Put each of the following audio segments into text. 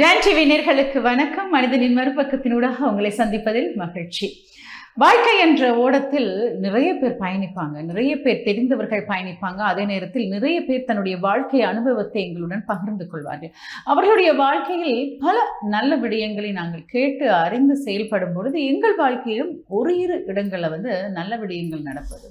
Don TV நேர்களுக்கு வணக்கம். மனிதனின் மறுபக்கத்தினூடாக உங்களை சந்திப்பதில் மகிழ்ச்சி. வாழ்க்கை என்ற ஓடத்தில் நிறைய பேர் பயணிப்பாங்க. நிறைய பேர் தெரிந்தவர்கள் பயணிப்பாங்க. அதே நேரத்தில் நிறைய பேர் தன்னுடைய வாழ்க்கை அனுபவத்தை எங்களுடன் பகிர்ந்து கொள்வார்கள். அவர்களுடைய வாழ்க்கையில் பல நல்ல விடயங்களை நாங்கள் கேட்டு அறிந்து செயல்படும் பொழுது எங்கள் வாழ்க்கையிலும் ஒரு இரு இடங்களில் வந்து நல்ல விடயங்கள் நடப்பது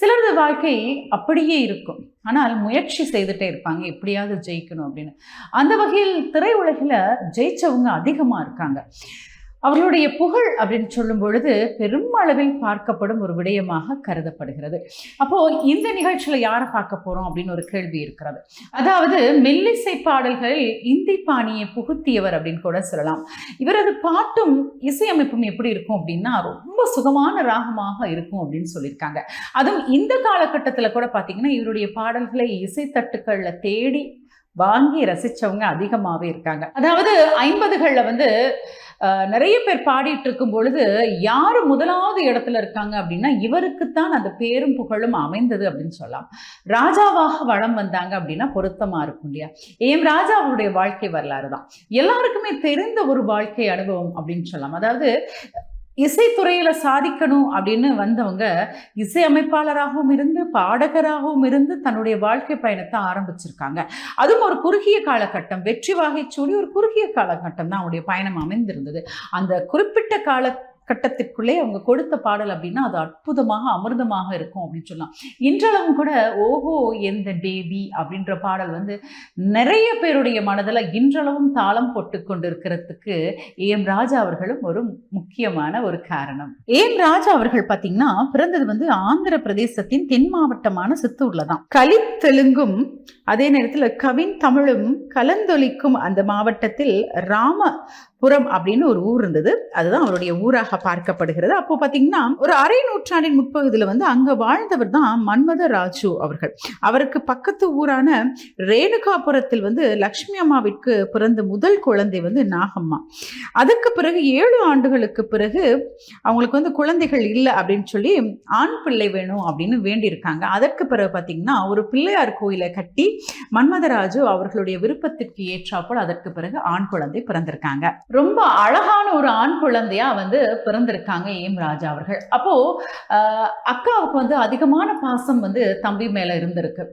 சிலரது வாழ்க்கை அப்படியே இருக்கும். ஆனால் முயற்சி செய்துட்டே இருப்பாங்க. எப்படியாவது ஜெயிக்கணும் அப்படின்னு. அந்த வகையில் திரையுலகில் ஜெயிச்சவங்க அதிகமாக இருக்காங்க. அவர்களுடைய புகழ் அப்படின்னு சொல்லும் பொழுது பெரும் அளவில் பார்க்கப்படும் ஒரு விடயமாக கருதப்படுகிறது. அப்போ இந்த நிகழ்ச்சியில யாரை பார்க்க போறோம் அப்படின்னு ஒரு கேள்வி இருக்கிறது. அதாவது மெல்லிசை பாடல்களில் இந்தி பாணியை புகுத்தியவர் அப்படின்னு கூட சொல்லலாம். இவரது பாட்டும் இசையமைப்பும் எப்படி இருக்கும் அப்படின்னா ரொம்ப சுகமான ராகமாக இருக்கும் அப்படின்னு சொல்லியிருக்காங்க. அதுவும் இந்த காலகட்டத்தில் கூட பார்த்தீங்கன்னா இவருடைய பாடல்களை இசைத்தட்டுக்களில் தேடி வாங்கி ரசித்தவங்க அதிகமாகவே இருக்காங்க. அதாவது ஐம்பதுகளில் வந்து நிறைய பேர் பாடிட்டு இருக்கும் பொழுது யார் முதலாவது இடத்துல இருக்காங்க அப்படின்னா இவருக்குத்தான் அந்த பேரும் புகழும் அமைந்தது அப்படின்னு சொல்லலாம். ராஜாவாக வளம் வந்தாங்க அப்படின்னா பொருத்தமா இருக்கும் இல்லையா? ஏம் ராஜாவுடைய வாழ்க்கை வரலாறு தான். எல்லாருக்குமே தெரிந்த ஒரு வாழ்க்கை அனுபவம் அப்படின்னு சொல்லலாம். அதாவது இசைத்துறையில் சாதிக்கணும் அப்படின்னு வந்தவங்க இசையமைப்பாளராகவும் இருந்து பாடகராகவும் இருந்து தன்னுடைய வாழ்க்கை பயணத்தை ஆரம்பிச்சிருக்காங்க. அதுவும் ஒரு குறுகிய காலகட்டம். வெற்றி வாகைச்சூடி ஒரு குறுகிய காலகட்டம் தான் அவருடைய பயணம் அமைந்திருந்தது. அந்த குறிப்பிட்ட கால கட்டத்திற்குள்ளே அவங்க கொடுத்த பாடல் அப்படின்னா அது அற்புதமாக அமிர்தமாக இருக்கும் அப்படின்னு சொல்லலாம். இன்றளவும் கூட ஓஹோ எந்த பேபி அப்படின்ற பாடல் வந்து நிறைய பேருடைய மனதில் இன்றளவும் தாளம் போட்டு கொண்டிருக்கிறதுக்கு ஏம் ராஜா அவர்களும் ஒரு முக்கியமான ஒரு காரணம். ஏம் ராஜா அவர்கள் பார்த்தீங்கன்னா பிறந்தது வந்து ஆந்திர பிரதேசத்தின் தென் மாவட்டமான சித்தூர்ல தான். கலி தெலுங்கும் அதே நேரத்தில் கவின் தமிழும் கலந்தொலிக்கும் அந்த மாவட்டத்தில் ராமபுரம் அப்படின்னு ஒரு ஊர் இருந்தது. அதுதான் அவருடைய ஊராக பார்க்கப்படுகிறது. அப்போ பார்த்தீங்கன்னா ஒரு அரை நூற்றாண்டின் முற்பகுதியில் வந்து அங்கே வாழ்ந்தவர் தான் மன்மத ராஜு அவர்கள். அவருக்கு பக்கத்து ஊரான ரேணுகாபுரத்தில் வந்து லக்ஷ்மி அம்மாவிற்கு பிறந்த முதல் குழந்தை வந்து நாகம்மா. அதுக்கு பிறகு ஏழு ஆண்டுகளுக்கு பிறகு அவங்களுக்கு வந்து குழந்தைகள் இல்லை அப்படின்னு சொல்லி ஆண் பிள்ளை வேணும் அப்படின்னு வேண்டியிருக்காங்க. அதற்கு பிறகு பார்த்தீங்கன்னா ஒரு பிள்ளையார் கோயிலை கட்டி மன்மதராஜு அவர்களுடைய விருப்பத்திற்கு ஏற்றாப்போல் அதற்கு பிறகு ஆண் குழந்தை பிறந்திருக்காங்க. ரொம்ப அழகான ஒரு ஆண் குழந்தையா வந்து பிறந்திருக்காங்க ஏம் ராஜா அவர்கள். அப்போ அக்காவுக்கு வந்து அதிகமான பாசம் வந்து தம்பி மேல இருந்திருக்கு.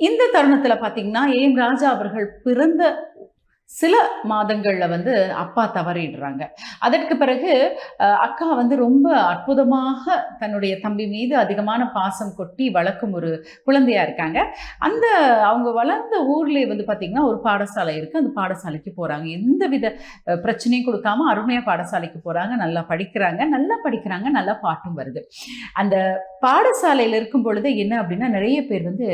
இந்த தருணத்துல பாத்தீங்கன்னா ஏம் ராஜா அவர்கள் பிறந்த சில மாதங்களில் வந்து அப்பா தவறிடுறாங்க. அதற்கு பிறகு அக்கா வந்து ரொம்ப அற்புதமாக தன்னுடைய தம்பி மீது அதிகமான பாசம் கொட்டி வளர்க்கும் ஒரு குழந்தையாக இருக்காங்க. அந்த அவங்க வளர்ந்த ஊர்லேயே வந்து பார்த்திங்கன்னா ஒரு பாடசாலை இருக்குது அந்த பாடசாலைக்கு போகிறாங்க எந்த வித பிரச்சனையும் கொடுக்காம அருமையாக பாடசாலைக்கு போகிறாங்க நல்லா படிக்கிறாங்க. நல்லா படிக்கிறாங்க. நல்லா பாட்டும் வருது. அந்த பாடசாலையில் இருக்கும் பொழுது என்ன அப்படின்னா நிறைய பேர் வந்து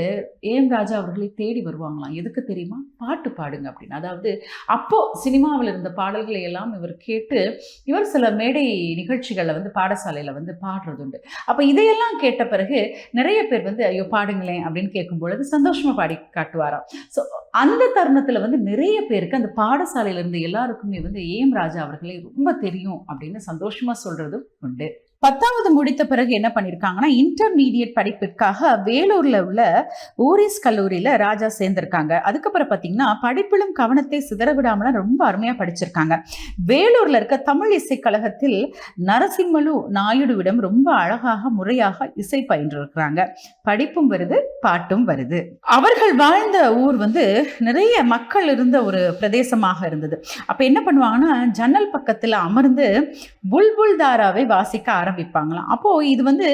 ஏம் ராஜா அவர்களை தேடி வருவாங்களாம். எதுக்கு தெரியுமா? பாட்டு பாடுங்க அப்படின்னு. அதாவது அப்போது சினிமாவில் இருந்த பாடல்களை எல்லாம் இவர் கேட்டு இவர் சில மேடை நிகழ்ச்சிகளில் வந்து பாடசாலையில் வந்து பாடுறது உண்டு அப்போ இதையெல்லாம் கேட்ட பிறகு நிறைய பேர் வந்து ஐயோ பாடுங்களேன் அப்படின்னு கேட்கும் பொழுது சந்தோஷமா பாடி காட்டுவாராம். ஸோ அந்த தருணத்தில் வந்து நிறைய பேருக்கு அந்த பாடசாலையில இருந்து எல்லாருக்குமே வந்து ஏம் ராஜா அவர்களை ரொம்ப தெரியும் அப்படின்னு சந்தோஷமாக சொல்கிறதும் உண்டு. பத்தாவது முடித்த பிறகு என்ன பண்ணியிருக்காங்கன்னா இன்டர்மீடியட் படிப்பிற்காக வேலூரில் உள்ள ஊரிஸ் கல்லூரியில் ராஜா சேர்ந்திருக்காங்க. அதுக்கப்புறம் பார்த்தீங்கன்னா படிப்பிலும் கவனத்தை சிதற விடாமலாம் ரொம்ப அருமையாக படிச்சிருக்காங்க. வேலூரில் இருக்க தமிழ் இசைக்கழகத்தில் நரசிம்மலு நாயுடுவிடம் ரொம்ப அழகாக முறையாக இசை பயின்றிருக்கிறாங்க. படிப்பும் வருது பாட்டும் வருது. அவர்கள் வாழ்ந்த ஊர் வந்து நிறைய மக்கள் இருந்த ஒரு பிரதேசமாக இருந்தது. அப்போ என்ன பண்ணுவாங்கன்னா ஜன்னல் பக்கத்தில் அமர்ந்து புல்புல் தாராவை வாசிக்க ஆரம்பிப்பாங்களாம். அப்போது இது வந்து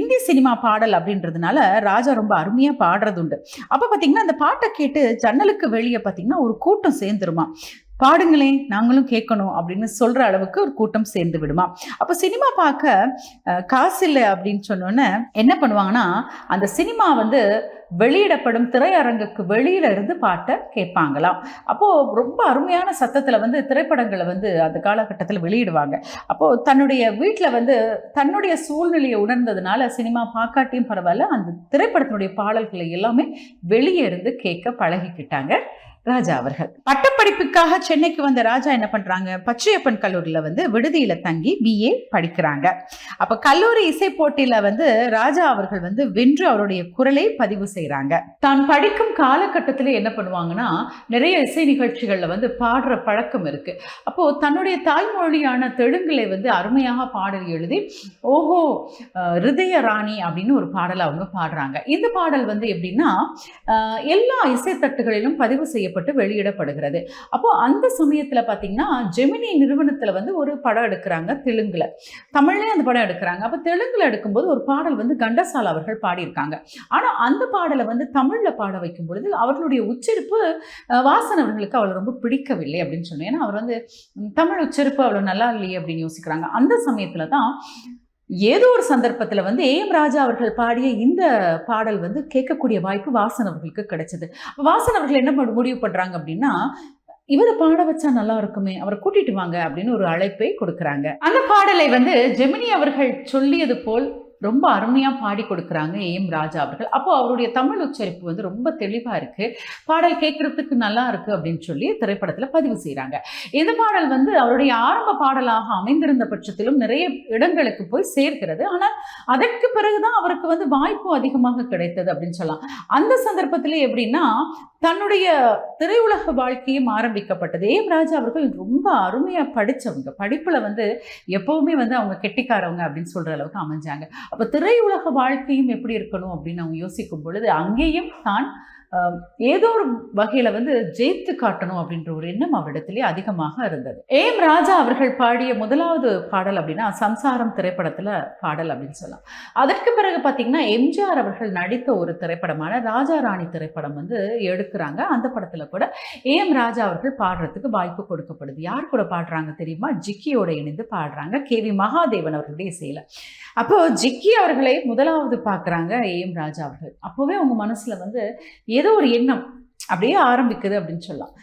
இந்தி சினிமா பாடல் அப்படின்றதுனால ராஜா ரொம்ப அருமையாக பாடுறது உண்டு அப்போ பார்த்தீங்கன்னா அந்த பாட்டை கேட்டு ஜன்னலுக்கு வெளியே பார்த்தீங்கன்னா ஒரு கூட்டம் சேர்ந்துருமா? பாடுங்களேன் நாங்களும் கேட்கணும் அப்படின்னு சொல்கிற அளவுக்கு ஒரு கூட்டம் சேர்ந்து விடுமா? அப்போ சினிமா பார்க்க காசு இல்லை அப்படின்னு சொன்னோன்னே என்ன பண்ணுவாங்கன்னா அந்த சினிமா வந்து வெளியிடப்படும் திரையரங்குக்கு வெளியில இருந்து பாட்டை கேட்பாங்களாம். அப்போ ரொம்ப அருமையான சத்தத்துல வந்து திரைப்படங்களை வந்து அந்த காலகட்டத்தில் வெளியிடுவாங்க. அப்போ தன்னுடைய வீட்டில் வந்து தன்னுடைய சூழ்நிலையை உணர்ந்ததுனால சினிமா பார்க்காட்டியும் பரவாயில்ல அந்த திரைப்படத்தினுடைய பாடல்களை எல்லாமே வெளியே இருந்து கேட்க பழகிக்கிட்டாங்க. ராஜா அவர்கள். பட்டப்படிப்புக்காக சென்னைக்கு வந்த ராஜா என்ன பண்றாங்க? பச்சையப்பன் கல்லூரியில வந்து விடுதியில தங்கி பிஏ படிக்கிறாங்க. அப்ப கல்லூரி இசை போட்டியில வந்து ராஜா அவர்கள் வந்து வென்று அவருடைய குரலை பதிவு செய்கிறாங்க தான் படிக்கும் காலகட்டத்தில் என்ன பண்ணுவாங்கன்னா நிறைய இசை நிகழ்ச்சிகள்ல வந்து பாடுற பழக்கம் இருக்கு. அப்போ தன்னுடைய தாய்மொழியான தெலுங்கிலே வந்து அருமையாக பாடல் எழுதி ஓஹோ ஹிருதய ராணி அப்படின்னு ஒரு பாடலை அவங்க பாடுறாங்க. இந்த பாடல் வந்து எப்படின்னா எல்லா இசைத்தட்டுகளிலும் பதிவு செய்யப்பட்டு வெளியிடப்படுகிறது. அப்போ அந்த சமயத்தில் பார்த்தீங்கன்னா ஜெமினி நிறுவனத்தில் வந்து ஒரு படம் எடுக்கிறாங்க தெலுங்குல. தமிழ்லேயே அந்த படம் எடுக்கிறாங்க. அப்போ தெலுங்குல எடுக்கும்போது ஒரு பாடல் வந்து கண்டசால் அவர்கள் பாடியிருக்காங்க. ஆனால் அந்த பாடலை வந்து தமிழில் பாட வைக்கும் பொழுது அவர்களுடைய உச்சரிப்பு வாசன் அவர்களுக்கு அவ்வளோ ரொம்ப பிடிக்கவில்லை அப்படின்னு சொன்னேன். ஏன்னா அவர் வந்து தமிழ் உச்சரிப்பு அவ்வளோ நல்லா இல்லையே அப்படின்னு யோசிக்கிறாங்க. அந்த சமயத்தில் தான் ஏதோ ஒரு சந்தர்ப்பத்தில் வந்து ஏஎம் ராஜா அவர்கள் பாடிய இந்த பாடல் வந்து கேட்கக்கூடிய வாய்ப்பு வாசன் அவர்களுக்கு கிடைச்சது. வாசன் அவர்கள் என்ன பண்ண- முடிவு பண்ணுறாங்க அப்படின்னா இவரை பாட வச்சா நல்லா இருக்குமே அவரை கூட்டிட்டு வாங்க அப்படின்னு ஒரு அழைப்பை கொடுக்குறாங்க. அந்த பாடலை வந்து ஜெமினி அவர்கள் சொல்லியது போல் ரொம்ப அருமையாக பாடி கொடுக்குறாங்க ஏஎம் ராஜா அவர்கள். அப்போ அவருடைய தமிழ் உச்சரிப்பு வந்து ரொம்ப தெளிவாக இருக்கு. பாடல் கேட்கறதுக்கு நல்லா இருக்கு அப்படின்னு சொல்லி திரைப்படத்தில் பதிவு செய்கிறாங்க இந்த பாடல் வந்து அவருடைய ஆரம்ப பாடலாக அமைந்திருந்த பட்சத்திலும் நிறைய இடங்களுக்கு போய் சேர்க்கிறது ஆனால் அதற்கு பிறகுதான் அவருக்கு வந்து வாய்ப்பு அதிகமாக கிடைத்தது அப்படின்னு சொல்லலாம். அந்த சந்தர்ப்பத்திலே எப்படின்னா தன்னுடைய திரையுலக வாழ்க்கையும் ஆரம்பிக்கப்பட்டது. ஏம் ராஜா அவர்கள் ரொம்ப அருமையாக படித்தவங்க படிப்பில் வந்து எப்பவுமே வந்து அவங்க கெட்டிக்காரவங்க அப்படின்னு சொல்கிற அளவுக்கு அமைஞ்சாங்க. அப்போ திரையுலக வாழ்க்கையும் எப்படி இருக்கணும் அப்படின்னு அவங்க யோசிக்கும் பொழுது அங்கேயும் தான் ஏதோ ஒரு வகையில வந்து ஜெயித்து காட்டணும் அப்படின்ற ஒரு எண்ணம் அவரிடத்திலே அதிகமாக இருந்தது. ஏம் ராஜா அவர்கள் பாடிய முதலாவது பாடல் அப்படின்னா சம்சாரம் திரைப்படத்துல பாடல் அப்படின்னு சொல்லலாம். அதற்கு பிறகு பார்த்தீங்கன்னா எம்ஜிஆர் அவர்கள் நடித்த ஒரு திரைப்படமான ராஜா ராணி திரைப்படம் வந்து எடுக்கிறாங்க. அந்த படத்துல கூட ஏஎம் ராஜா அவர்கள் பாடுறதுக்கு வாய்ப்பு கொடுக்கப்படுது. யார் கூட பாடுறாங்க தெரியுமா? ஜிக்கியோட இணைந்து பாடுறாங்க. கே வி மகாதேவன் அவர்களுடைய இசையில. அப்போ ஜிக்கி அவர்களை முதலாவது பார்க்குறாங்க ஏஎம் ராஜா அவர்கள். அப்போவே அவங்க மனசுல வந்து ஏதோ ஒரு எண்ணம் அப்படியே ஆரம்பிக்குது அப்படின்னு சொல்லலாம்.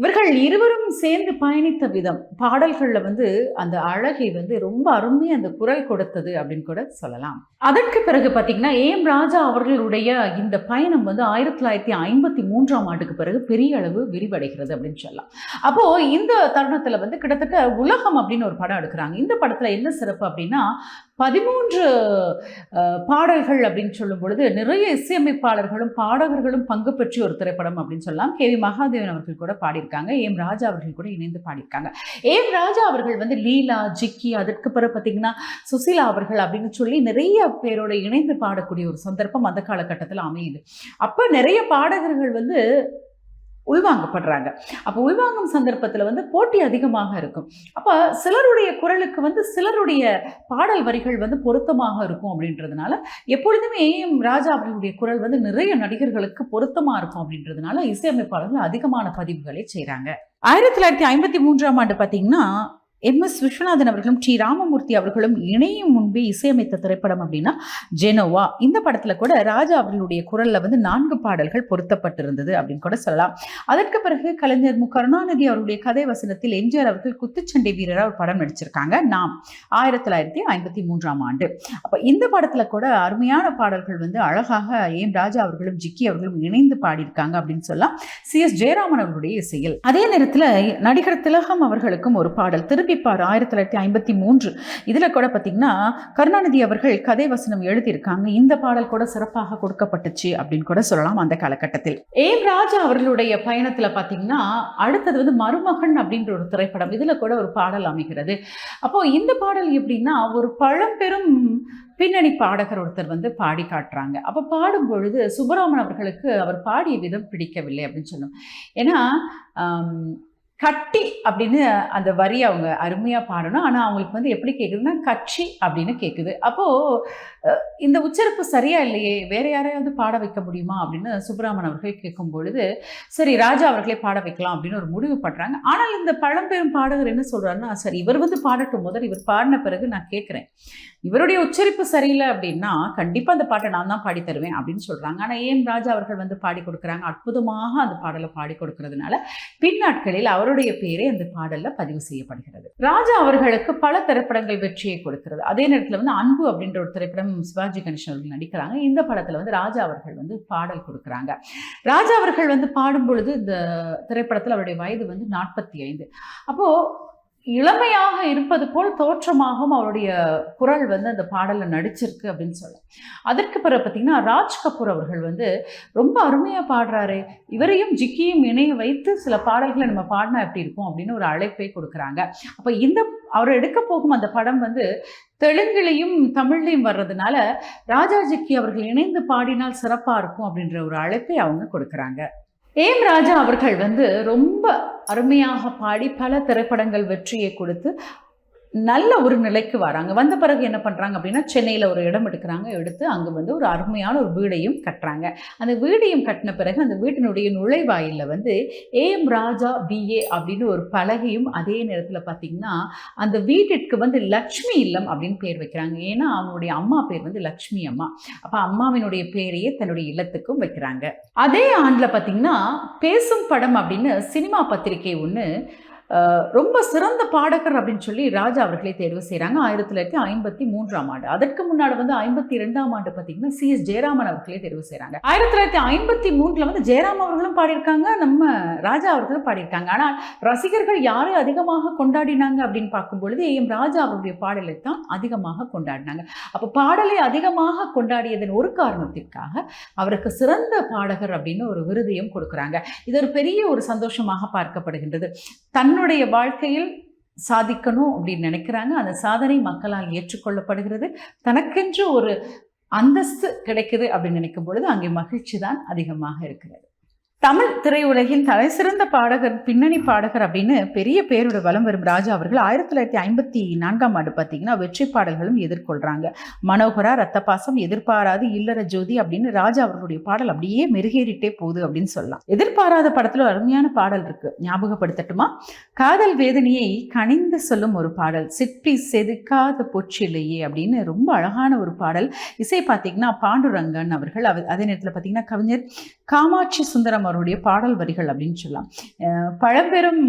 இவர்கள் இருவரும் சேர்ந்து பயணித்த விதம் பாடல்களில் வந்து அந்த அழகை வந்து ரொம்ப அருமையாக அந்த குரல் கொடுத்தது அப்படின்னு கூட சொல்லலாம். அதற்கு பிறகு பார்த்தீங்கன்னா ஏஎம் ராஜா அவர்களுடைய இந்த பயணம் வந்து ஆயிரத்தி தொள்ளாயிரத்தி ஐம்பத்தி மூன்றாம் ஆண்டுக்கு பிறகு பெரிய அளவு விரிவடைகிறது அப்படின்னு சொல்லலாம். அப்போது இந்த தருணத்தில் வந்து கிட்டத்தட்ட உலகம் அப்படின்னு ஒரு படம் எடுக்கிறாங்க. இந்த படத்தில் என்ன சிறப்பு அப்படின்னா பதிமூன்று பாடல்கள் அப்படின்னு சொல்லும் பொழுது நிறைய இசையமைப்பாளர்களும் பாடகர்களும் பங்கு பெற்ற ஒரு திரைப்படம் அப்படின்னு சொல்லலாம். கே வி மகாதேவன் அவர்கள் கூட பாடியிருக்காங்க. ஏம் ராஜா அவர்கள் கூட இணைந்து பாடியிருக்காங்க. ஏம் ராஜா அவர்கள் வந்து லீலா ஜிக்கி அதற்கு பிறகு பார்த்தீங்கன்னா சுசீலா அவர்கள் அப்படின்னு சொல்லி நிறைய பேரோட இணைந்து பாடக்கூடிய ஒரு சந்தர்ப்பம் அந்த காலகட்டத்தில் அமையுது. அப்போ நிறைய பாடகர்கள் வந்து உள்வாங்கப்படுறாங்க. அப்போ உள்வாங்கும் சந்தர்ப்பத்தில் வந்து போட்டி அதிகமாக இருக்கும். அப்போ சிலருடைய குரலுக்கு வந்து சிலருடைய பாடல் வரிகள் வந்து பொருத்தமாக இருக்கும் அப்படின்றதுனால எப்பொழுதுமே ஏஎம் ராஜா அவர்களுடைய குரல் வந்து நிறைய நடிகர்களுக்கு பொருத்தமாக இருக்கும் அப்படின்றதுனால இசையமைப்பாளர்கள் அதிகமான பதிவுகளை செய்கிறாங்க ஆயிரத்தி தொள்ளாயிரத்தி ஐம்பத்தி மூன்றாம் ஆண்டு பார்த்தீங்கன்னா எம் எஸ் விஸ்வநாதன் அவர்களும் டி. ராமமூர்த்தி அவர்களும் இணையும் முன்பே இசையமைத்த திரைப்படம் அப்படின்னா ஜெனோவா இந்த படத்தில் கூட ராஜா அவர்களுடைய குரலில் வந்து நான்கு பாடல்கள் பொருத்தப்பட்டிருந்தது அப்படின்னு கூட சொல்லலாம். அதற்கு பிறகு கலைஞர் மு. கருணாநிதி அவருடைய கதை வசனத்தில் எம்ஜிஆர் அவர்கள் குத்துச்சண்டை வீரராக ஒரு படம் நடிச்சிருக்காங்க. நாம் ஆயிரத்தி தொள்ளாயிரத்தி ஐம்பத்தி மூன்றாம் ஆண்டு. அப்போ இந்த படத்தில் கூட அருமையான பாடல்கள் வந்து அழகாக ஏம் ராஜா அவர்களும் ஜிக்கி அவர்களும் இணைந்து பாடியிருக்காங்க அப்படின்னு சொல்லலாம். சி. எஸ். ஜெயராமன் அவர்களுடைய இசையில். அதே நேரத்தில் நடிகர் திலகம் அவர்களுக்கும் ஒரு பாடல் திருப்பி இரட்டிப்பார் ஆயிரத்தி தொள்ளாயிரத்தி ஐம்பத்தி மூன்று. இதில் கூட பார்த்தீங்கன்னா கருணாநிதி அவர்கள் கதை வசனம் எழுதியிருக்காங்க. இந்த பாடல் கூட சிறப்பாக கொடுக்கப்பட்டுச்சு அப்படின்னு கூட சொல்லலாம் அந்த காலகட்டத்தில். ஏம் ராஜா அவர்களுடைய பயணத்தில் பார்த்தீங்கன்னா அடுத்தது வந்து மருமகன் அப்படின்ற ஒரு திரைப்படம். இதில் கூட ஒரு பாடல் அமைகிறது. அப்போ இந்த பாடல் எப்படின்னா ஒரு பழம்பெரும் பின்னணி பாடகர் ஒருத்தர் வந்து பாடி காட்டுறாங்க. அப்போ பாடும் பொழுது சுப்பராமன் அவர்களுக்கு அவர் பாடிய விதம் பிடிக்கவில்லை அப்படின்னு சொன்னோம் ஏன்னா கட்டி அப்படின்னு அந்த வரி அவங்க அருமையாக பாடணும். ஆனால் அவங்களுக்கு வந்து எப்படி கேட்குதுன்னா கட்சி அப்படின்னு கேட்குது அப்போது இந்த உச்சரிப்பு சரியாக இல்லையே? வேறு யாரையாவது பாட வைக்க முடியுமா? அப்படின்னு சுப்பிரமணியன் அவர்கள் கேட்கும் பொழுது சரி ராஜா அவர்களே பாட வைக்கலாம் அப்படின்னு ஒரு முடிவு பண்ணுறாங்க ஆனால் இந்த பழம்பெரும் பாடகர் என்ன சொல்கிறாருன்னா சரி இவர் வந்து பாடட்டும். முதல் இவர் பாடின பிறகு நான் கேட்குறேன் இவருடைய உச்சரிப்பு சரியில்லை அப்படின்னா கண்டிப்பாக அந்த பாட்டை நான் தான் பாடி தருவேன் அப்படின்னு சொல்கிறாங்க ஆனால் ஏம் ராஜா அவர்கள் வந்து பாடி கொடுக்குறாங்க. அற்புதமாக அந்த பாடலை பாடி கொடுக்கறதுனால பின்னாட்களில் அவர் அவருடைய பேரே அந்த பாடலில் பதிவு செய்யப்படுகிறது. ராஜா அவர்களுக்கு பல திரைப்படங்கள் வெற்றியை கொடுக்கிறது. அதே நேரத்தில் வந்து அன்பு அப்படின்ற ஒரு திரைப்படம் சிவாஜி கணேசன் அவர்கள் நடிக்கிறாங்க. இந்த படத்தில் வந்து ராஜா அவர்கள் வந்து பாடல் கொடுக்குறாங்க. ராஜா அவர்கள் வந்து பாடும் பொழுது இந்த திரைப்படத்தில் அவருடைய வயது வந்து நாற்பத்தி ஐந்து. அப்போது இளமையாக இருப்பது போல் தோற்றமாகவும் அவருடைய குரல் வந்து அந்த பாடலில் நடிச்சிருக்கு அப்படின்னு சொல்லலாம். அதற்கு பிறகு பார்த்தீங்கன்னா ராஜ் கபூர் அவர்கள் வந்து ரொம்ப அருமையாக பாடுறாரு இவரையும் ஜிக்கியும் இணைய வைத்து சில பாடல்களை நம்ம பாடினா எப்படி இருக்கும் அப்படின்னு ஒரு அழைப்பை கொடுக்குறாங்க. அப்போ இந்த அவர் எடுக்க போகும் அந்த படம் வந்து தெலுங்குலையும் தமிழ்லையும் வர்றதுனால ராஜா ஜிக்கி அவர்கள் இணைந்து பாடினால் சிறப்பாக இருக்கும் அப்படின்ற ஒரு அழைப்பை அவங்க கொடுக்குறாங்க. ஏம் ராஜா அவர்கள் வந்து ரொம்ப அருமையாக பாடி பல திரைப்படங்கள் வெற்றியை கொடுத்து நல்ல ஒரு நிலைக்கு வராங்க. வந்த பிறகு என்ன பண்ணுறாங்க அப்படின்னா சென்னையில் ஒரு இடம் எடுக்கிறாங்க. எடுத்து அங்கே வந்து ஒரு அருமையான ஒரு வீடையும் கட்டுறாங்க. அந்த வீடையும் கட்டின பிறகு அந்த வீட்டினுடைய நுழைவாயிலில் வந்து ஏஎம் ராஜா பிஏ அப்படின்னு ஒரு பலகையும் அதே நேரத்தில் பார்த்திங்கன்னா அந்த வீட்டிற்கு வந்து லக்ஷ்மி இல்லம் அப்படின்னு பேர் வைக்கிறாங்க. ஏன்னா அவங்களுடைய அம்மா பேர் வந்து லக்ஷ்மி அம்மா. அப்போ அம்மாவினுடைய பேரையே தன்னுடைய இல்லத்துக்கும் வைக்கிறாங்க. அதே ஆண்டில் பார்த்திங்கன்னா பேசும் படம் அப்படின்னு சினிமா பத்திரிகை ஒன்று ரொம்ப சிறந்த பாடகர் அப்படின்னு சொல்லி ராஜா அவர்களே தேர்வு செய்கிறாங்க ஆயிரத்தி தொள்ளாயிரத்தி ஐம்பத்தி மூன்றாம் ஆண்டு. அதற்கு முன்னாடி வந்து ஐம்பத்தி ரெண்டாம் ஆண்டு பார்த்தீங்கன்னா சி. எஸ். ஜெயராமன் அவர்களே தேர்வு செய்கிறாங்க ஆயிரத்தி தொள்ளாயிரத்தி ஐம்பத்தி மூன்றில் வந்து ஜெயராம் அவர்களும் பாடியிருக்காங்க. நம்ம ராஜா அவர்களும் பாடியிருக்காங்க. ஆனால் ரசிகர்கள் யாரை அதிகமாக கொண்டாடினாங்க அப்படின்னு பார்க்கும்பொழுது ஏ. எம். ராஜா அவருடைய பாடலை தான் அதிகமாக கொண்டாடினாங்க. அப்போ பாடலை அதிகமாக கொண்டாடியதன் ஒரு காரணத்திற்காக அவருக்கு சிறந்த பாடகர் அப்படின்னு ஒரு விருதையும் கொடுக்குறாங்க. இது ஒரு பெரிய ஒரு சந்தோஷமாக பார்க்கப்படுகின்றது. தன் தன்னுடைய வாழ்க்கையில் சாதிக்கணும் அப்படின்னு நினைக்கிறாங்க. அந்த சாதனை மக்களால் ஏற்றுக்கொள்ளப்படுகிறது. தனக்கென்று ஒரு அந்தஸ்து கிடைக்குது அப்படின்னு நினைக்கும் பொழுது அங்கே மகிழ்ச்சி தான் அதிகமாக இருக்கிறது. தமிழ் திரையுலகின் தலைசிறந்த பாடகர் பின்னணி பாடகர் அப்படின்னு பெரிய பேரோட வலம் வரும் ராஜா அவர்கள் ஆயிரத்தி தொள்ளாயிரத்தி ஐம்பத்தி நான்காம் ஆண்டு பார்த்தீங்கன்னா வெற்றி பாடல்களும் எதிர்கொள்கிறாங்க மனோகரா ரத்தபாசம் எதிர்பாராது இல்லற ஜோதி அப்படின்னு ராஜா அவர்களுடைய பாடல் அப்படியே மெருகேறிட்டே போகுது அப்படின்னு சொல்லலாம். எதிர்பாராத படத்துல அருமையான பாடல் இருக்கு. ஞாபகப்படுத்தட்டுமா? காதல் வேதனையை கனிந்து சொல்லும் ஒரு பாடல். சிற்பி செதுக்காத பொற்றில்லையே அப்படின்னு ரொம்ப அழகான ஒரு பாடல். இசை பார்த்தீங்கன்னா பாண்டுரங்கன் அவர்கள் அதே நேரத்தில் பார்த்தீங்கன்னா கவிஞர் காமாட்சி சுந்தரம் அவருடைய பாடல் வரிகள் அப்படின்னு சொல்லலாம். பழம்பெரும்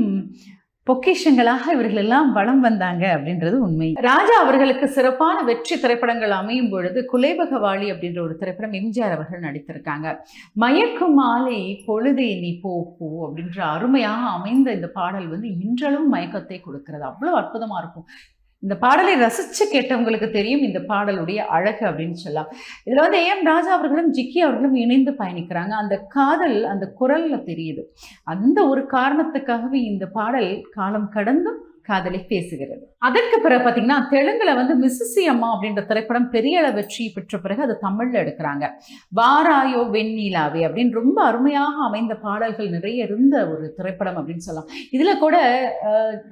பொக்கிஷங்களாக இவர்கள் எல்லாம் வளம் வந்தாங்க அப்படின்றது உண்மை. ராஜா அவர்களுக்கு சிறப்பான வெற்றி திரைப்படங்கள் அமையும் பொழுது குலைபகவாளி அப்படின்ற ஒரு திரைப்படம் எம்ஜிஆர் அவர்கள் நடித்திருக்காங்க. மயக்கும் மாலை பொழுதே நீ போ போ அப்படின்ற அருமையாக அமைந்த இந்த பாடல் வந்து இன்றளவும் மயக்கத்தை கொடுக்கிறது. அவ்வளோ அற்புதமாக இருக்கும். இந்த பாடலை ரசித்து கேட்டவங்களுக்கு தெரியும் இந்த பாடலுடைய அழகு அப்படின்னு சொல்லலாம். இதில் வந்து ஏஎம் ராஜா அவர்களும் ஜிக்கி அவர்களும் இணைந்து பயணிக்கிறாங்க. அந்த காதல் அந்த குரலில் தெரியுது. அந்த ஒரு காரணத்துக்காகவே இந்த பாடல் காலம் கடந்தும் காதலை பேசுகிறது. அதற்கு பிறகு பார்த்தீங்கன்னா தெலுங்குல வந்து மிஸ்ஸி அம்மா அப்படின்ற திரைப்படம் பெரிய அளவு வெற்றி பெற்ற பிறகு அது தமிழ்ல எடுக்கிறாங்க. வாராயோ வெண்ணிலாவே அப்படின்னு ரொம்ப அருமையாக அமைந்த பாடல்கள் நிறைய இருந்த ஒரு திரைப்படம் அப்படின்னு சொல்லலாம். இதுல கூட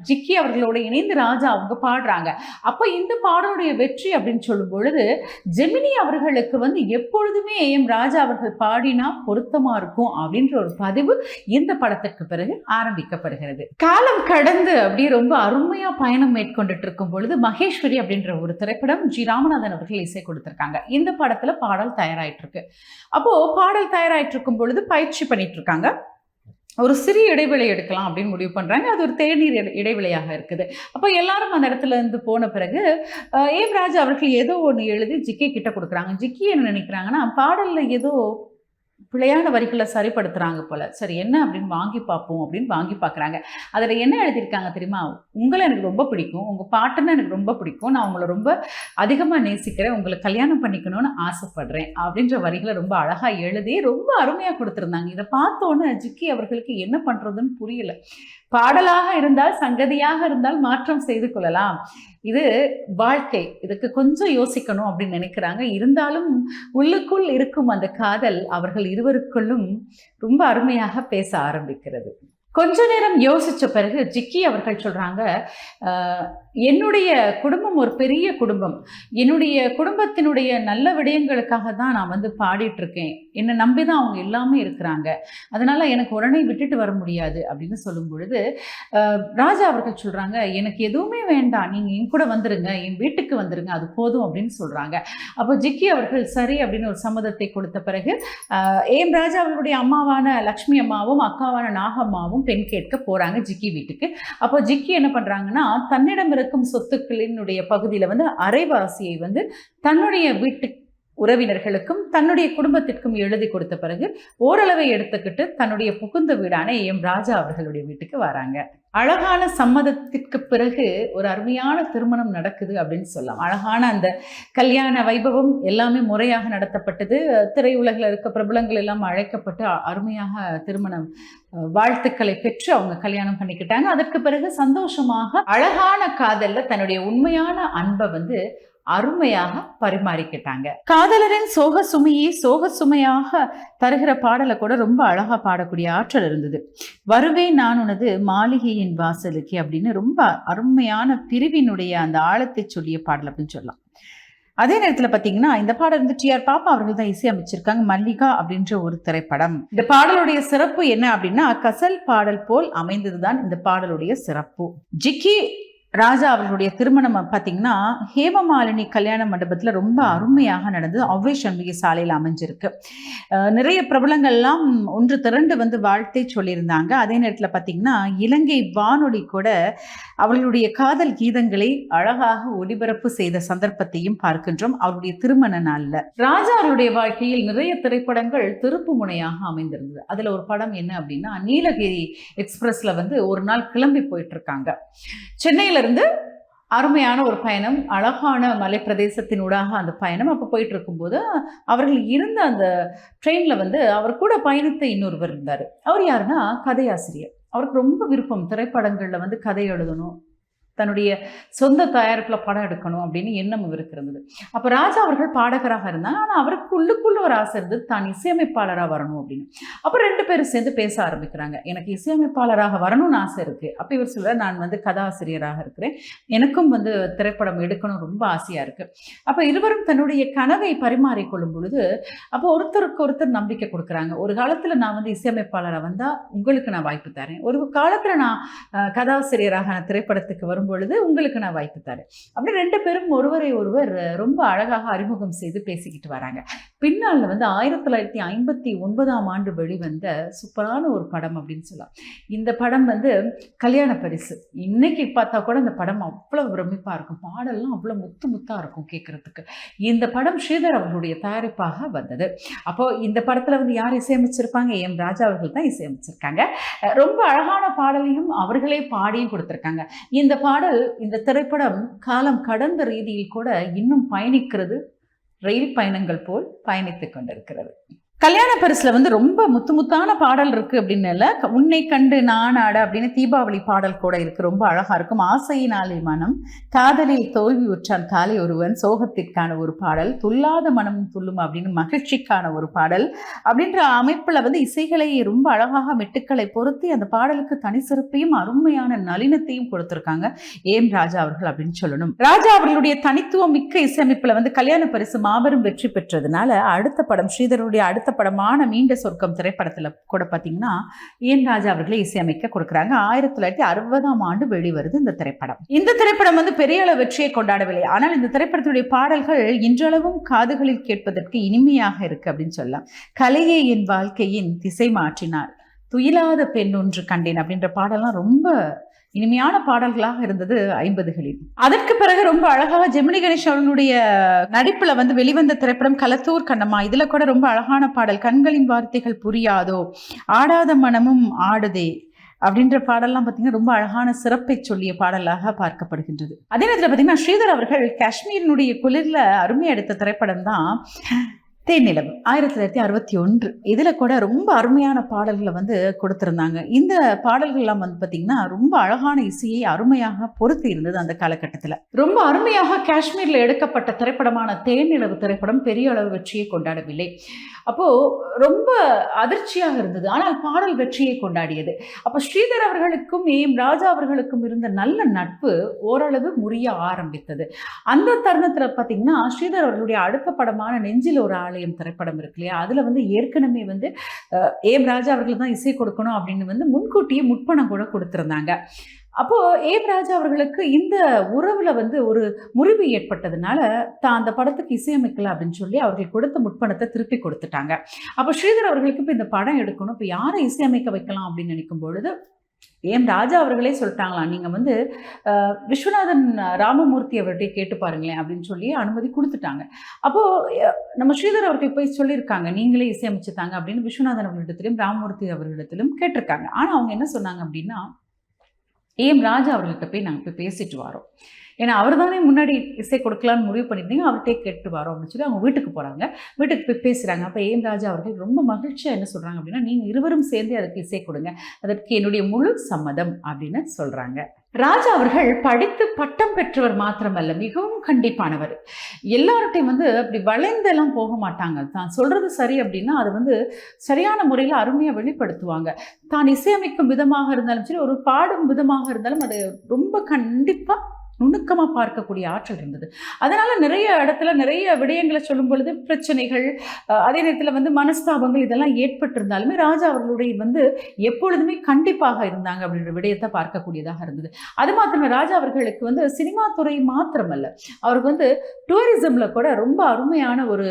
ஜிக்கி அவர்களோட இணைந்து ராஜா அவங்க பாடுறாங்க. அப்போ இந்த பாடலுடைய வெற்றி அப்படின்னு சொல்லும் பொழுது ஜெமினி அவர்களுக்கு வந்து எப்பொழுதுமே எம் ராஜா அவர்கள் பாடினா பொருத்தமா இருக்கும் அப்படின்ற ஒரு பதிவு இந்த படத்திற்கு பிறகு ஆரம்பிக்கப்படுகிறது. காலம் கடந்து அப்படியே ரொம்ப அருமையா பயணம் கொண்டுட்டு இருக்கும் பொழுது மகேஸ்வரி அப்படின்ற ஒரு திரைப்படம் ஜி ராமநாதன் அவர்கள் இசை கொடுத்துருக்காங்க. இந்த படத்தில் பாடல் தயாராகிட்டு இருக்கு அப்போது பாடல் தயாராகிட்டு இருக்கும் பொழுது பயிற்சி பண்ணிட்டு இருக்காங்க ஒரு சிறிய இடைவெளி எடுக்கலாம் அப்படின்னு முடிவு பண்ணுறாங்க அது ஒரு தேநீர் இடைவெளியாக இருக்குது. அப்போ எல்லாரும் அந்த இடத்துல இருந்து போன பிறகு ஏம்ராஜ் ஏம் ராஜா அவர்கள் ஏதோ ஒன்று எழுதி ஜிக்கி கிட்ட கொடுக்குறாங்க. ஜிக்கி என்ன நினைக்கிறாங்கன்னா பாடலில் ஏதோ பிழையான வரிகளை சரிப்படுத்துகிறாங்க போல். சரி என்ன அப்படின்னு வாங்கி பார்ப்போம் அப்படின்னு வாங்கி பார்க்குறாங்க. அதில் என்ன எழுதியிருக்காங்க தெரியுமா? உங்களை எனக்கு ரொம்ப பிடிக்கும் உங்கள் பாட்டுன்னு எனக்கு ரொம்ப பிடிக்கும் நான் உங்களை ரொம்ப அதிகமாக நேசிக்கிறேன் உங்களை கல்யாணம் பண்ணிக்கணும்னு ஆசைப்படுறேன் அப்படின்ற வரிகளை ரொம்ப அழகாக எழுதி ரொம்ப அருமையாக கொடுத்துருந்தாங்க. இதை பார்த்தோன்னே ஜிக்கி அவர்களுக்கு என்ன பண்ணுறதுன்னு புரியல. பாடலாக இருந்தால் சங்கதியாக இருந்தால் மாற்றம் செய்து கொள்ளலாம். இது வாழ்க்கை. இதுக்கு கொஞ்சம் யோசிக்கணும் அப்படின்னு நினைக்கிறாங்க. இருந்தாலும் உள்ளுக்குள் இருக்கும் அந்த காதல் அவர்கள் இருவருக்குள்ளும் ரொம்ப அருமையாக பேச ஆரம்பிக்கிறது. கொஞ்ச நேரம் யோசித்த பிறகு ஜிக்கி அவர்கள் சொல்கிறாங்க என்னுடைய குடும்பம் ஒரு பெரிய குடும்பம். என்னுடைய குடும்பத்தினுடைய நல்ல விடயங்களுக்காக தான் நான் வந்து பாடிட்டு இருக்கேன். என்னை நம்பி தான் அவங்க எல்லாமே இருக்கிறாங்க. அதனால் எனக்கு உடனே விட்டுட்டு வர முடியாது. அப்படின்னு சொல்லும் பொழுது ராஜா அவர்கள் சொல்கிறாங்க எனக்கு எதுவுமே வேண்டாம். நீங்கள் என் கூட வந்துருங்க. என் வீட்டுக்கு வந்துருங்க. அது போதும். அப்படின்னு சொல்கிறாங்க அப்போ ஜிக்கி அவர்கள் சரி. அப்படின்னு ஒரு சம்மதத்தை கொடுத்த பிறகு ஏம் ராஜா அவர்களுடைய அம்மாவான லக்ஷ்மி அம்மாவும் அக்காவான நாகம்மாவும் பெண் கேட்க போகிறாங்க ஜிக்கி வீட்டுக்கு. அப்போ ஜிக்கி என்ன பண்ணுறாங்கன்னா தன்னிடம் இருக்கும் சொத்துக்களினுடைய பகுதியில் வந்து அரைவாசியை வந்து தன்னுடைய வீட்டுக்கு உறவினர்களுக்கும் தன்னுடைய குடும்பத்திற்கும் எழுதி கொடுத்த பிறகு ஓரளவை எடுத்துக்கிட்டு தன்னுடைய புகுந்த வீடான எம் ராஜா அவர்களுடைய வீட்டுக்கு வராங்க. அழகான சம்மதத்திற்கு பிறகு ஒரு அருமையான திருமணம் நடக்குது அப்படின்னு சொல்லலாம். அழகான அந்த கல்யாண வைபவம் எல்லாமே முறையாக நடத்தப்பட்டது. திரையுலகில் இருக்க பிரபலங்கள் எல்லாம் அழைக்கப்பட்டு அருமையாக திருமணம் வாழ்த்துக்களை பெற்று அவங்க கல்யாணம் பண்ணிக்கிட்டாங்க. அதற்கு பிறகு சந்தோஷமாக அழகான காதலில் தன்னுடைய உண்மையான அன்பை வந்து அருமையாக பரிமாறிக்கிட்டாங்க. காதலரின் சோக சுமையை சோக சுமையாக தருகிற பாடலை கூட ரொம்ப அழகா பாடக்கூடிய ஆற்றல் இருந்தது. வருவே நான் உனது மாளிகையின் வாசலுக்கு அப்படின்னு ரொம்ப அருமையான பிரிவினுடைய அந்த ஆழத்தை சொல்லிய பாடல் அப்படின்னு சொல்லலாம். அதே நேரத்தில் பார்த்தீங்கன்னா இந்த பாடல் வந்து டிஆர் பாப்பா அவர்கள் தான் இசையமைச்சிருக்காங்க. மல்லிகா அப்படின்ற ஒரு திரைப்படம். இந்த பாடலுடைய சிறப்பு என்ன அப்படின்னா கசல் பாடல் போல் அமைந்ததுதான் இந்த பாடலுடைய சிறப்பு. ஜிக்கி ராஜா அவர்களுடைய திருமணம் பார்த்தீங்கன்னா ஹேமமாலினி கல்யாண மண்டபத்தில் ரொம்ப அருமையாக நடந்தது அவ்வை சண்முகி சாலையில் அமைஞ்சிருக்கு. நிறைய பிரபலங்கள்லாம் ஒன்று திரண்டு வந்து வாழ்த்தை சொல்லியிருந்தாங்க. அதே நேரத்தில் பார்த்தீங்கன்னா இலங்கை வானொலி கூட அவர்களுடைய காதல் கீதங்களை அழகாக ஒளிபரப்பு செய்த சந்தர்ப்பத்தையும் பார்க்கின்றோம் அவருடைய திருமண நாளில். ராஜா அவருடைய வாழ்க்கையில் நிறைய திரைப்படங்கள் திருப்பு முனையாக அமைந்திருந்தது. அதில் ஒரு படம் என்ன அப்படின்னா நீலகிரி எக்ஸ்பிரஸ்ல வந்து ஒரு நாள் கிளம்பி போயிட்டு இருக்காங்க. இருந்து அருமையான ஒரு பயணம் அழகான மலைப்பிரதேசத்தினூடாக அந்த பயணம் அப்போ போயிட்டு இருக்கும்போது அவர்கள் இருந்த அந்த ட்ரெயினில் வந்து அவர் கூட பயணித்த இன்னொருவர் இருந்தார். அவர் யாருன்னா கதையாசிரியர். அவருக்கு ரொம்ப விருப்பம் திரைப்படங்களில் வந்து கதை எழுதணும் தன்னுடைய சொந்த தயாரிப்பில் படம் எடுக்கணும் அப்படின்னு எண்ணம் இவருக்கு இருந்தது. அப்போ ராஜா அவர்கள் பாடகராக இருந்தாங்க. ஆனால் அவருக்கு உள்ளுக்குள்ள ஒரு ஆசை இருந்தது தான் இசையமைப்பாளராக வரணும் அப்படின்னு. அப்போ ரெண்டு பேரும் சேர்ந்து பேச ஆரம்பிக்கிறாங்க. எனக்கு இசையமைப்பாளராக வரணும்னு ஆசை இருக்குது அப்போ இவர் சொல்றார் நான் வந்து கதாசிரியராக இருக்கிறேன். எனக்கும் வந்து திரைப்படம் எடுக்கணும் ரொம்ப ஆசையாக இருக்குது அப்போ இருவரும் தன்னுடைய கனவை பரிமாறிக்கொள்ளும் பொழுது அப்போ ஒருத்தருக்கு ஒருத்தர் நம்பிக்கை கொடுக்குறாங்க. ஒரு காலத்தில் நான் வந்து இசையமைப்பாளராக வந்தால் உங்களுக்கு நான் வாய்ப்பு தரேன். ஒரு காலத்தில் நான் கதாசிரியராக நான் திரைப்படத்துக்கு வரும் பொழுது உங்களுக்கு நான் வாய்ப்பு தரேன். அப்படி ரெண்டு பேரும் ஒருவரை ஒருவர் ரொம்ப அழகாக அறிமுகம் செய்து பேசிக்கிட்டு வராங்க. பின்னால் வந்து ஆயிரத்தி தொள்ளாயிரத்தி ஐம்பத்தி ஒன்பதாம் ஆண்டு வெளிவந்த சூப்பரான ஒரு படம் அப்படின்னு சொல்லலாம். இந்த படம் வந்து கல்யாண பரிசு. இன்னைக்கு பார்த்தா கூட இந்த படம் அவ்வளோ பிரமிப்பாக இருக்கும். பாடல்லாம் அவ்வளோ முத்து முத்தாக இருக்கும் கேட்குறதுக்கு இந்த படம் ஸ்ரீதர் அவர்களுடைய தயாரிப்பாக வந்தது. அப்போ இந்த படத்துல வந்து யார் இசையமைச்சிருப்பாங்க? எம் ராஜா அவர்கள் தான் இசையமைச்சிருக்காங்க. ரொம்ப அழகான பாடலையும் அவர்களே பாடியும் கொடுத்திருக்காங்க. இந்த பாடல் இந்த திரைப்படம் காலம் கடந்த ரீதியில் கூட இன்னும் பயணிக்கிறது. ரயில் பயணங்கள் போல் பயணித்துக் கொண்டிருக்கிறது. கல்யாண பரிசுல வந்து ரொம்ப முத்து முத்தான பாடல் இருக்கு அப்படின்னு இல்லை உன்னை கண்டு நானாட அப்படின்னு தீபாவளி பாடல் கூட இருக்கு. ரொம்ப அழகா இருக்கும். ஆசையினாலே மனம் காதலில் தோல்வி உற்றான் காலை ஒருவன் சோகத்திற்கான ஒரு பாடல் துல்லாத மனம் துள்ளும் அப்படின்னு மகிழ்ச்சிக்கான ஒரு பாடல் அப்படின்ற அமைப்புல வந்து இசைகளை ரொம்ப அழகாக மெட்டுக்களை பொருத்தி அந்த பாடலுக்கு தனி சிறப்பையும் அருமையான நளினத்தையும் கொடுத்துருக்காங்க. ஏம் ராஜா அவர்கள் அப்படின்னு சொல்லணும். ராஜா அவர்களுடைய தனித்துவம் மிக்க இசையமைப்புல வந்து கல்யாண பரிசு மாபெரும் வெற்றி பெற்றதுனால அடுத்த படம் ஸ்ரீதருடைய அடுத்த படமான மீண்ட சொர்க்கம் திரைப்படத்தில் கூட பாத்தீங்கன்னா ஏன் ராஜா அவர்களை இசையமைக்க கொடுக்குறாங்க? ஆயிரத்தி தொள்ளாயிரத்தி அறுபதாம் ஆண்டு வெளிவருது இந்த திரைப்படம். இந்த திரைப்படம் வந்து பெரிய அளவு வெற்றியை கொண்டாடவில்லை. ஆனால் இந்த திரைப்படத்துடைய பாடல்கள் இன்றளவும் காதுகளில் கேட்பதற்கு இனிமையாக இருக்கு அப்படின்னு சொல்லலாம். கலையே என் வாழ்க்கையின் திசை மாற்றினார். துயிலாத பெண் ஒன்று கண்டேன் அப்படின்ற பாடல்லாம் ரொம்ப இனிமையான பாடல்களாக இருந்தது ஐம்பதுகளில். அதற்கு பிறகு ரொம்ப அழகாக ஜெமினி கணேஷ் அவர்களுடைய நடிப்புல வந்து வெளிவந்த திரைப்படம் கலத்தூர் கண்ணம்மா. இதுல கூட ரொம்ப அழகான பாடல் கண்களின் வார்த்தைகள் புரியாதோ ஆடாத மனமும் ஆடுதே அப்படின்ற பாடல்லாம் பார்த்தீங்கன்னா ரொம்ப அழகான சிறப்பை சொல்லிய பாடலாக பார்க்கப்படுகின்றது. அதே நேரத்தில் பார்த்தீங்கன்னா ஸ்ரீதர் அவர்கள் காஷ்மீரினுடைய குளிர்ல அருமை எடுத்த திரைப்படம் தான் தேனிலவு ஆயிரத்தி தொள்ளாயிரத்தி அறுபத்தி ஒன்று இதில் கூட ரொம்ப அருமையான பாடல்களை வந்து கொடுத்துருந்தாங்க. இந்த பாடல்கள்லாம் வந்து பார்த்திங்கன்னா ரொம்ப அழகான இசையை அருமையாக பொருத்தி இருந்தது அந்த காலகட்டத்தில். ரொம்ப அருமையாக காஷ்மீரில் எடுக்கப்பட்ட திரைப்படமான தேனிலவு திரைப்படம் பெரிய அளவு வெற்றியை கொண்டாடவில்லை. அப்போது ரொம்ப அதிர்ச்சியாக இருந்தது. ஆனால் பாடல் வெற்றியை கொண்டாடியது. அப்போ ஸ்ரீதர் அவர்களுக்கும் ஏம் ராஜா அவர்களுக்கும் இருந்த நல்ல நட்பு ஓரளவு முறிய ஆரம்பித்தது. அந்த தருணத்தில் பார்த்தீங்கன்னா ஸ்ரீதர் அவர்களுடைய அடுத்த படமான நெஞ்சில் ஒரு ஆலயம் திரைப்படம் இருக்கு இல்லையா? அதில் வந்து ஏற்கனவே வந்து ஏம் ராஜா அவர்கள் தான் இசை கொடுக்கணும் அப்படின்னு வந்து முன்கூட்டியே முற்பணம் கூட கொடுத்துருந்தாங்க. அப்போ ஏம் ராஜா அவர்களுக்கு இந்த உறவுல வந்து ஒரு முறிவு ஏற்பட்டதுனால தான் அந்த படத்துக்கு இசையமைக்கல அப்படின்னு சொல்லி அவர்கள் கொடுத்த முற்பணத்தை திருப்பி கொடுத்துட்டாங்க. அப்போ ஸ்ரீதர் அவர்களுக்கு இப்போ இந்த படம் எடுக்கணும் இப்போ யாரை இசையமைக்க வைக்கலாம் அப்படின்னு நினைக்கும் பொழுது ஏம் ராஜா அவர்களே சொல்லிட்டாங்களாம். நீங்கள் வந்து விஸ்வநாதன் ராமமூர்த்தி அவர்கிட்ட கேட்டு பாருங்களேன் அப்படின்னு சொல்லி அனுமதி கொடுத்துட்டாங்க. அப்போது நம்ம ஸ்ரீதர் அவர்கள் போய் சொல்லியிருக்காங்க. நீங்களே இசையமைச்சுட்டாங்க அப்படின்னு விஸ்வநாதன் அவர்களிடத்திலும் ராமமூர்த்தி அவர்களிடத்திலும் கேட்டிருக்காங்க. ஆனால் அவங்க என்ன சொன்னாங்க அப்படின்னா ஏம் ராஜா அவர்கள்ட்ட போய் நாங்கள் போய் பேசிட்டு வரோம்? ஏன்னா அவர் தானே முன்னாடி இசை கொடுக்கலான்னு முடிவு பண்ணியிருந்தீங்க அவர்கிட்டே கேட்டு வரோம் அப்படின்னு சொல்லி அவங்க வீட்டுக்கு போகிறாங்க வீட்டுக்கு போய் பேசுகிறாங்க அப்போ ஏம் ராஜா அவர்கள் ரொம்ப மகிழ்ச்சியாக என்ன சொல்கிறாங்க அப்படின்னா நீங்கள் இருவரும் சேர்ந்து அதுக்கு இசை கொடுங்க. அதற்கு என்னுடைய முழு சம்மதம் அப்படின்னு சொல்கிறாங்க ராஜா அவர்கள் படித்து பட்டம் பெற்றவர் மாத்திரமல்ல மிகவும் கண்டிப்பானவர். எல்லார்ட்டையும் வந்து அப்படி வளைந்தெல்லாம் போக மாட்டாங்க. தான் சொல்கிறது சரி அப்படின்னா அது வந்து சரியான முறையில் அருமையாக வெளிப்படுத்துவாங்க. தான் இசையமைக்கும் விதமாக இருந்தாலும் சரி ஒரு பாடும் விதமாக இருந்தாலும் அது ரொம்ப கண்டிப்பாக நுணுக்கமாக பார்க்கக்கூடிய ஆற்றல் இருந்தது. அதனால் நிறைய இடத்துல நிறைய விடயங்களை சொல்லும் பொழுது பிரச்சனைகள் அதே நேரத்தில் வந்து மனஸ்தாபங்கள் இதெல்லாம் ஏற்பட்டிருந்தாலுமே ராஜா அவர்களுடைய வந்து எப்பொழுதுமே கண்டிப்பாக இருந்தாங்க அப்படின்ற விடயத்தை பார்க்கக்கூடியதாக இருந்தது. அது மாத்திரமே ராஜா அவர்களுக்கு வந்து சினிமா துறை மாத்திரமல்ல. அவருக்கு வந்து டூரிசமில் கூட ரொம்ப அருமையான ஒரு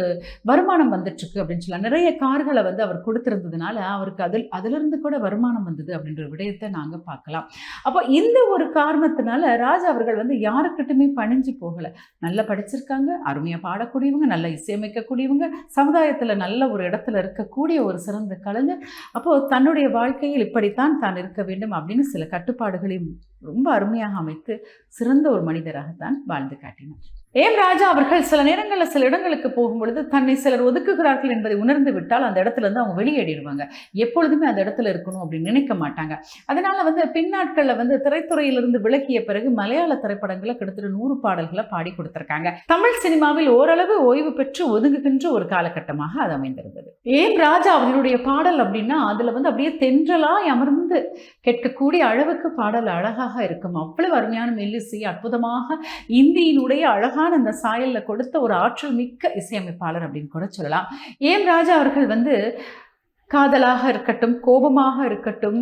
வருமானம் வந்துட்டுருக்கு அப்படின்னு சொல்லலாம். நிறைய கார்களை வந்து அவர் கொடுத்துருந்ததுனால அவருக்கு அதில் அதிலிருந்து கூட வருமானம் வந்தது அப்படின்ற விடயத்தை நாங்கள் பார்க்கலாம். அப்போ இந்த ஒரு காரணத்தினால ராஜா அவர்கள் வந்து யாருக்கிட்டுமே பணிஞ்சு போகலை. நல்லா படிச்சிருக்காங்க அருமையாக பாடக்கூடியவங்க நல்லா இசையமைக்கக்கூடியவங்க சமுதாயத்தில் நல்ல ஒரு இடத்துல இருக்கக்கூடிய ஒரு சிறந்த கலைஞர். அப்போது தன்னுடைய வாழ்க்கையில் இப்படித்தான் தான் இருக்க வேண்டும் அப்படின்னு சில கட்டுப்பாடுகளையும் ரொம்ப அருமையாக அமைத்து சிறந்த ஒரு மனிதராகத்தான் வாழ்ந்து காட்டினார். ஏம் ராஜா அவர்கள் சில நேரங்களில் சில இடங்களுக்கு போகும்பொழுது தன்னை சிலர் ஒதுக்குகிறார்கள் என்பதை உணர்ந்து விட்டால் அந்த இடத்துல இருந்து அவங்க வெளியேறிடுவாங்க. எப்பொழுதுமே அந்த இடத்துல இருக்கணும் அப்படின்னு நினைக்க மாட்டாங்க. அதனால வந்து பின்னாட்களில் வந்து திரைத்துறையிலிருந்து விலகிய பிறகு மலையாள திரைப்படங்களை கிட்டத்தட்ட நூறு பாடல்களை பாடி கொடுத்திருக்காங்க. தமிழ் சினிமாவில் ஓரளவு ஓய்வு பெற்று ஒதுங்குகின்ற ஒரு காலகட்டமாக அது அமைந்திருந்தது. ஏம் ராஜா அவர்களுடைய பாடல் அப்படின்னா அதுல வந்து அப்படியே தென்றலாய் அமர்ந்து கேட்கக்கூடிய அளவுக்கு பாடல் அழகாக இருக்கும். அவ்வளவு அருமையான மெல்லிசை அற்புதமாக இந்தியினுடைய அழகான அந்த சாயல்ல கொடுத்த ஒரு ஆற்றல் மிக்க இசையமைப்பாளர் அப்படின்னு கூட சொல்லலாம். ஏம் ராஜா அவர்கள் வந்து காதலாக இருக்கட்டும் கோபமாக இருக்கட்டும்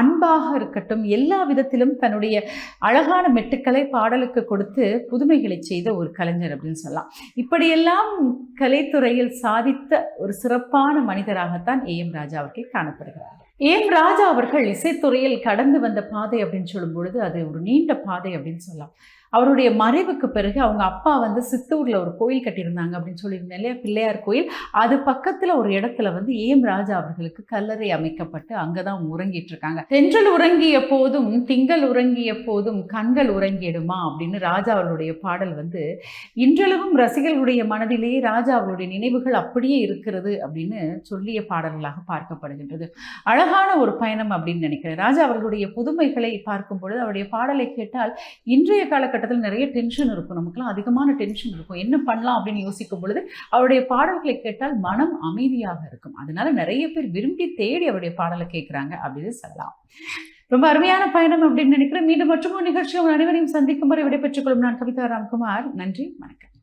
அன்பாக இருக்கட்டும் எல்லா விதத்திலும் தன்னுடைய அழகான மெட்டுக்களை பாடலுக்கு கொடுத்து புதுமைகளை செய்த ஒரு கலைஞர் அப்படின்னு சொல்லலாம். இப்படியெல்லாம் கலைத்துறையில் சாதித்த ஒரு சிறப்பான மனிதராகத்தான் ஏ எம் ராஜா அவர்கள் காணப்படுகிறார். ஏம் ராஜா அவர்கள் இசைத்துறையில் கடந்து வந்த பாதை அப்படின்னு சொல்லும் பொழுது அது ஒரு நீண்ட பாதை அப்படின்னு சொல்லலாம். அவருடைய மறைவுக்கு பிறகு அவங்க அப்பா வந்து சித்தூரில் ஒரு கோயில் கட்டியிருந்தாங்க அப்படின்னு சொல்லியிருந்தேன் இல்லையா? பிள்ளையார் கோயில். அது பக்கத்தில் ஒரு இடத்துல வந்து ஏம் ராஜா அவர்களுக்கு கல்லறை அமைக்கப்பட்டு அங்கே தான் உறங்கிட்டு இருக்காங்க. தென்றல் உறங்கிய போதும் திங்கள் உறங்கிய போதும் கண்கள் உறங்கிடுமா அப்படின்னு ராஜா அவர்களுடைய பாடல் வந்து இன்றளவும் ரசிகர்களுடைய மனதிலேயே ராஜா அவர்களுடைய நினைவுகள் அப்படியே இருக்கிறது அப்படின்னு சொல்லிய பாடல்களாக பார்க்கப்படுகின்றது. அழகான ஒரு பயணம் அப்படின்னு நினைக்கிறேன். ராஜா அவர்களுடைய புதுமைகளை பார்க்கும் பொழுது அவருடைய பாடலை கேட்டால் இன்றைய காலகட்டத்தில் நிறைய டென்ஷன் இருக்கும். நமக்குலாம் அதிகமான டென்ஷன் இருக்கும். என்ன பண்ணலாம் அப்படின்னு யோசிக்கும் பொழுது அவருடைய பாடல்களை கேட்டால் மனம் அமைதியாக இருக்கும். அதனால நிறைய பேர் விரும்பி தேடி அவருடைய பாடலை கேட்குறாங்க அப்படின்னு சொல்லலாம். ரொம்ப அருமையான பயணம் அப்படின்னு நினைக்கிறேன். மீண்டும் மற்றும் நிகழ்ச்சியில் உங்கள் அனைவரையும் சந்திக்கும் வரை விடைபெற்றுக் கொள்ளும் நான் கவிதா ராம்குமார். நன்றி வணக்கம்.